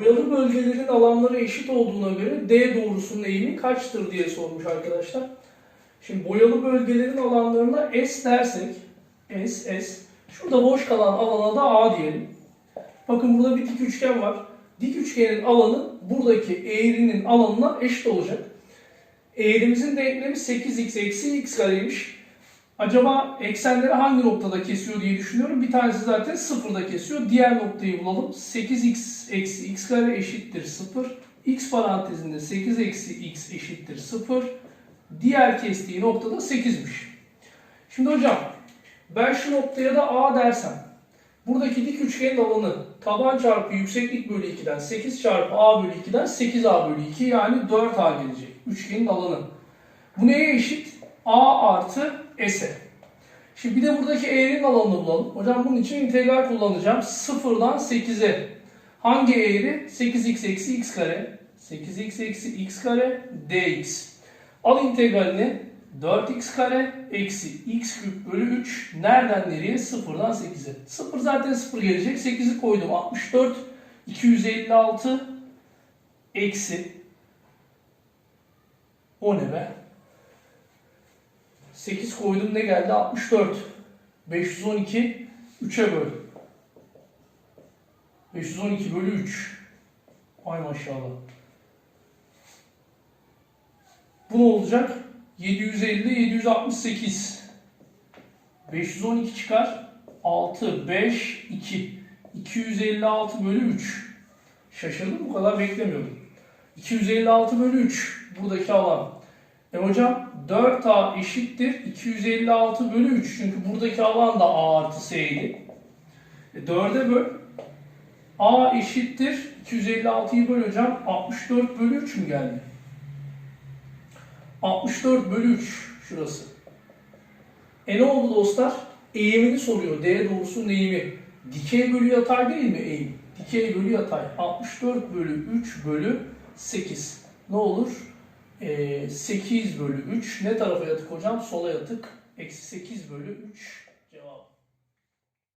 Boyalı bölgelerin alanları eşit olduğuna göre D doğrusunun eğimi kaçtır diye sormuş arkadaşlar. Şimdi boyalı bölgelerin alanlarına S dersek, S, S. Şurada boş kalan alana da A diyelim. Bakın burada bir dik üçgen var. Dik üçgenin alanı buradaki eğrinin alanına eşit olacak. Eğrimizin denklemi 8x eksi x kareymiş. Acaba eksenleri hangi noktada kesiyor diye düşünüyorum. Bir tanesi zaten sıfırda kesiyor. Diğer noktayı bulalım. 8x eksi x kare eşittir 0. x parantezinde 8 eksi x eşittir 0. Diğer kestiği noktada 8'miş. Şimdi hocam ben şu noktaya da A dersem buradaki dik üçgenin alanı taban çarpı yükseklik bölü 2'den 8 çarpı A bölü 2'den 8A bölü 2 yani 4A gelecek. Üçgenin alanı. Bu neye eşit? A artı S'e. Şimdi bir de buradaki eğrinin alanını bulalım. Hocam bunun için integral kullanacağım. 0'dan 8'e. Hangi eğri? 8x eksi x kare. 8x eksi x kare dx. Al integralini 4x kare eksi x küp bölü 3 nereden nereye? 0'dan 8'e. 0 zaten 0 gelecek. 8'i koydum. 64 256 eksi o ne be? 8 koydum ne geldi? 64. 512 3'e böl. 512 bölü 3. Ay maşallah. Bu ne olacak? 750 768. 512 çıkar. 6 5 2. 256 bölü 3. Şaşırdım bu kadar beklemiyordum. 256 bölü 3 buradaki alan. E hocam 4A eşittir 256 bölü 3. Çünkü buradaki alan da A artı S'ydi. E 4'e böl. A eşittir 256'yı böl hocam 64 bölü 3 mü geldi? 64 bölü 3 şurası. E ne oldu dostlar? Eğimini soruyor. D doğrusunun eğimi. Dikey bölü yatay değil mi eğim? Dikey bölü yatay. 64 bölü 3 bölü 8. Ne olur? Ee, 8 bölü 3. Ne tarafa yatık hocam? Sola yatık. Eksi 8 bölü 3 cevap.